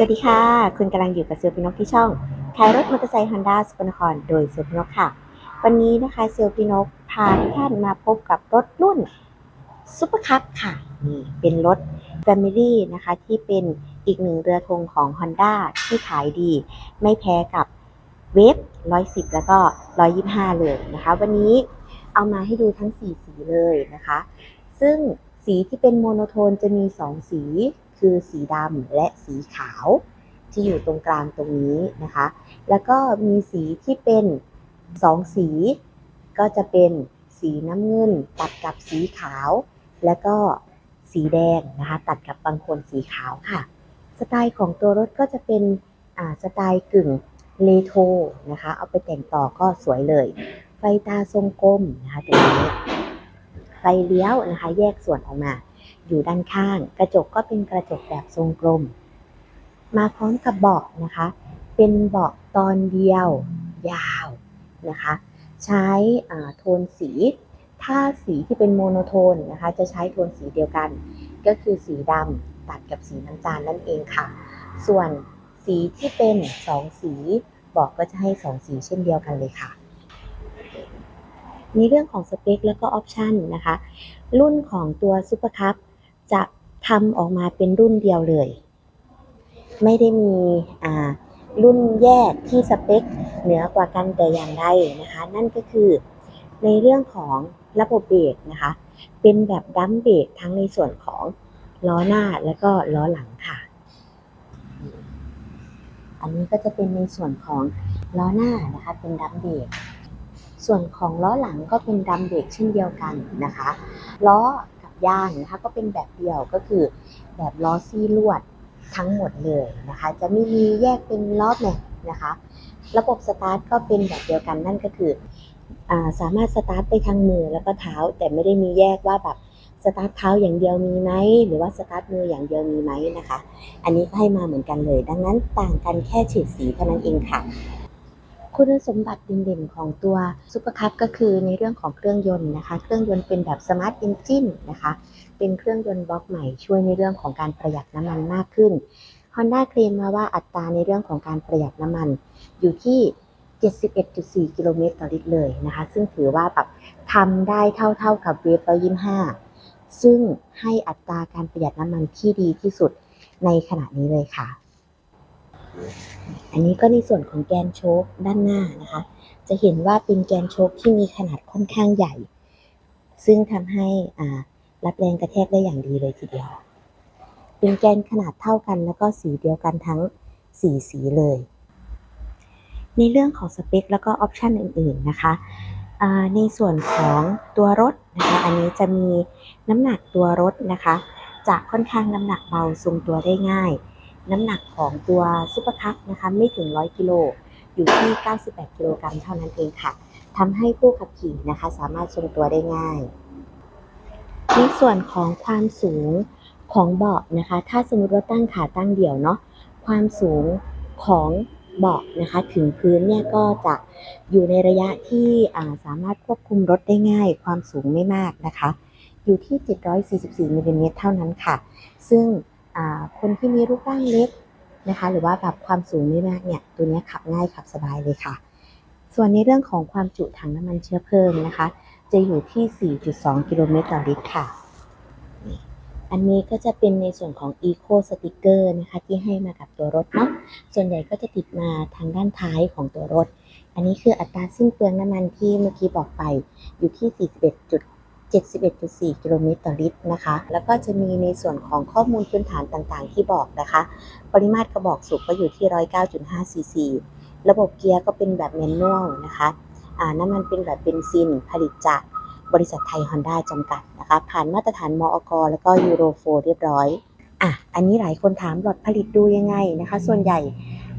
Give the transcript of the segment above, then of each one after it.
สวัสดีค่ะ คุณกำลังอยู่กับเซลฟินกที่ช่องขายรถมอเตอร์ไซค์ฮอนด้าสกลนครโดยเซลฟินกค่ะ วันนี้นะคะเซลฟินกพาทุกท่านมาพบกับรถรุ่นซุปเปอร์คัพค่ะนี่เป็นรถ Family นะคะที่เป็นอีกหนึ่งเรือธงของ Honda ที่ขายดี ไม่แพ้กับเวฟ110 แล้วก็ 125 เลยนะคะ วันนี้เอามาให้ดูทั้ง 4 สีเลยนะคะ ซึ่งสีที่เป็นโมโนโทนจะมี 2 สี คือสีดำและสีขาวที่อยู่ตรงกลางตรงนี้นะคะ แล้วก็มีสีที่เป็น2สี ก็จะเป็นสีน้ำเงินตัดกับสีขาว แล้วก็สีแดงนะคะ ตัดกับบางคนสีขาวค่ะ สไตล์ของตัวรถก็จะเป็นสไตล์กึ่งเลโทนะคะ เอาไปแต่งต่อก็สวยเลย ไฟตาทรงกลมนะคะตรงนี้ไฟเลี้ยวนะคะ แยกส่วนออกมา อยู่ด้านข้าง กระจกก็เป็นกระจกแบบทรงกลม มาพร้อมกับเบาะนะคะ เป็นเบาะตอนเดียวยาวนะคะ ใช้โทนสี ถ้าสีที่เป็นโมโนโทนนะคะ จะใช้โทนสีเดียวกัน ก็คือสีดำตัดกับสีน้ำตาลนั่นเองค่ะ ส่วนสีที่เป็นสองสีเบอกก็จะให้สองสีเช่นเดียวกันเลยค่ะในเรื่องของสเปคแล้วก็ออปชันนะคะ รุ่นของตัวซูเปอร์คัพ จะทำออกมาเป็นรุ่นเดียวเลย ไม่ได้มีรุ่นแยกที่สเปคเหนือกว่ากันแต่อย่างใดนะคะ นั่นก็คือในเรื่องของระบบเบรกนะคะ เป็นแบบดัมเบรกทั้งในส่วนของล้อหน้าและก็ล้อหลังค่ะ อันนี้ก็จะเป็นในส่วนของล้อหน้านะคะเป็นดัมเบรกส่วนของล้อหลังก็เป็นดัมเบรกเช่นเดียวกันนะคะ ล้อ ย่างนะคะ ก็เป็นแบบเดียวก็คือแบบล้อซี่ลวดทั้งหมดเลยนะคะ จะไม่มีแยกเป็นล้อแม็กนะคะ ระบบสตาร์ทก็เป็นแบบเดียวกันนั่นก็คืออสามารถสตาร์ทไปทางมือแล้วก็เท้าแต่ไม่ได้มีแยกว่าแบบสตาร์ทเท้าอย่างเดียวมีไหมหรือว่าสตาร์ทมืออย่างเดียวมีไหมนะคะ อันนี้ก็ให้มาเหมือนกันเลย ดังนั้นต่างกันแค่เฉดสีเท่านั้นเองค่ะ คุณสมบัติเด่นๆของตัวซูเปอร์คัพก็คือในเรื่องของเครื่องยนต์นะคะ เครื่องยนต์เป็นแบบสมาร์ทเอนจินนะคะ เป็นเครื่องยนต์บล็อกใหม่ช่วยในเรื่องของการประหยัดน้ำมันมากขึ้น Honda เคลมมาว่าอัตราในเรื่องของการประหยัดน้ำมัน อยู่ที่ 71.4 กิโลเมตรต่อลิตรเลยนะคะ ซึ่งถือว่าแบบทำได้เท่าๆกับเวฟ125ซึ่งให้อัตราการประหยัดน้ำมันที่ดีที่สุดในขณะนี้เลยค่ะ อันนี้ก็ในส่วนของแกนโชคด้านหน้านะคะ จะเห็นว่าเป็นแกนโชคที่มีขนาดค่อนข้างใหญ่ ซึ่งทำให้รับแรงกระแทกได้อย่างดีเลยทีเดียว เป็นแกนขนาดเท่ากันแล้วก็สีเดียวกันทั้ง 4 สีเลย ในเรื่องของสเปคแล้วก็ออปชันอื่นๆนะคะในส่วนของตัวรถนะคะ อันนี้จะมีน้ำหนักตัวรถนะคะจะค่อนข้างน้ำหนักเบาทรงตัวได้ง่าย น้ำหนักของตัวซุปเปอร์คัพนะคะไม่ถึง 100 กิโล อยู่ที่ 98 กิโลกรัมเท่านั้นเองค่ะทำให้ผู้ขับขี่นะคะ สามารถทรงตัวได้ง่าย ในส่วนของความสูงของเบาะนะคะ ถ้าสมมติว่าตั้งขาตั้งเดี่ยวเนาะ ความสูงของเบาะนะคะถึงพื้นเนี่ยก็จะอยู่ในระยะที่าสามารถควบคุมรถได้ง่าย ความสูงไม่มากนะคะ อยู่ที่ 744มิลลิเมตรเท่านั้นค่ะ ซึ่ง คนที่มีรูปร่างเล็กนะคะ หรือว่าแบบความสูงไม่มากเนี่ยตัวนี้ขับง่ายขับสบายเลยค่ะ ส่วนในเรื่องของความจุถังน้ำมันเชื้อเพลิงนะคะ จะอยู่ที่ 4.2 กิโลเมตรต่อลิตรค่ะ อันนี้ก็จะเป็นในส่วนของ Eco Sticker นะคะที่ให้มากับตัวรถเนาะส่วนใหญ่ก็จะติดมาทางด้านท้ายของตัวรถ อันนี้คืออัตราสิ้นเปลืองน้ำมันที่เมื่อกี้บอกไปอยู่ที่ 41. 71.4 กิโลเมตรต่อลิตรนะคะ แล้วก็จะมีในส่วนของข้อมูลพื้นฐานต่างๆ ที่บอกนะคะ ปริมาตรกระบอกสูบก็อยู่ที่ 109.5 ซีซี ระบบเกียร์ก็เป็นแบบแมนนวลนะคะอ่าน้ำมันเป็นแบบเบนซิน ผลิตจากบริษัทไทยฮอนด้าจำกัดนะคะ ผ่านมาตรฐานมอกแล้วก็ยูโรโฟเรียบร้อยอะอันนี้หลายคนถามหลอดผลิตดูยังไงนะคะ ส่วนใหญ่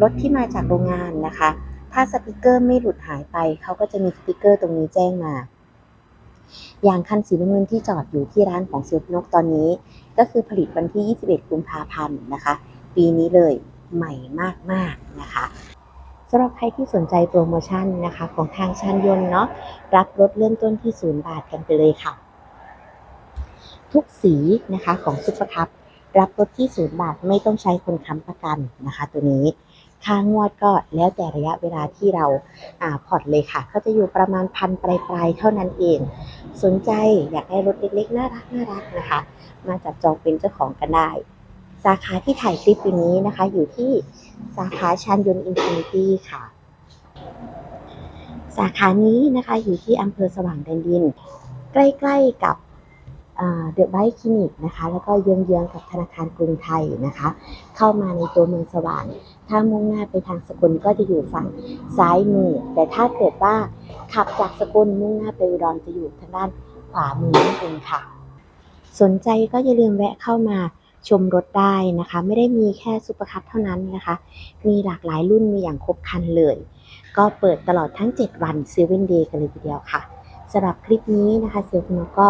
รถที่มาจากโรงงานนะคะ ถ้าสติกเกอร์ไม่หลุดหายไป เขาก็จะมีสติกเกอร์ตรงนี้แจ้งมา อย่างคันสีน้ำเงินที่จอดอยู่ที่ร้านของเซิลนกตอนนี้ ก็คือผลิตวันที่ 21 กุมภาพันธ์นะคะ ปีนี้เลยใหม่มากๆนะคะสำหรับใครที่สนใจโปรโมชั่นนะคะของทางชานยนต์เนาะรับรถเริ่มต้นที่0บาทกันไปเลยค่ะ ทุกสีนะคะของซุปเปอร์คัพรับรถที่ศูนย์บาทไม่ต้องใช้คนค้ำประกันนะคะ ตัวนี้ ค่างวดก็แล้วแต่ระยะเวลาที่เราผ่อนเลยค่ะ ก็จะอยู่ประมาณพันปลายๆเท่านั้นเอง สนใจอยากได้รถเล็กๆ น่ารักน่ารักนะคะ มาจับจองเป็นเจ้าของกันได้ สาขาที่ถ่ายคลิปอยู่นี้นะคะ อยู่ที่สาขาชานยนต์อินฟินิตี้ค่ะ สาขานี้นะคะอยู่ที่อำเภอสว่างแดนดิน ใกล้ๆกับ เดอะไบค์คลินิกนะคะแล้วก็เยื้องๆกับธนาคารกรุงไทยนะคะ เข้ามาในตัวเมืองสว่าง ถ้ามุ่งหน้าไปทางสกลก็จะอยู่ฝั่งซ้ายมือ แต่ถ้าเกิดว่าขับจากสกลมุ่งหน้าไปอุดรจะอยู่ทางด้านขวามือนั่นเองค่ะ สนใจก็อย่าลืมแวะเข้ามาชมรถได้นะคะ ไม่ได้มีแค่ซูเปอร์คัพเท่านั้นนะคะ มีหลากหลายรุ่นมีอย่างครบครันเลย ก็เปิดตลอดทั้ง 7 วันเซเว่นเดย์กันเลยทีเดียวค่ะสำหรับคลิปนี้นะคะเซลคุณก็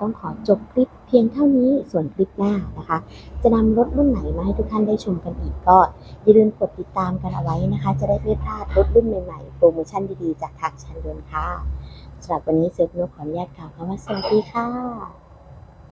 ต้องขอจบคลิปเพียงเท่านี้ส่วนคลิปหน้านะคะ จะนำรถรุ่นไหนมาให้ทุกท่านได้ชมกันอีกก็อย่าลืมกดติดตามกันเอาไว้นะคะ จะได้ไม่พลาดรถรุ่นใหม่ๆ โปรโมชั่นดีๆ จากทางชันยนต์ค่ะสำหรับวันนี้เซลคุณนขออนุญาตกล่าวคำว่าสวัสดีค่ะ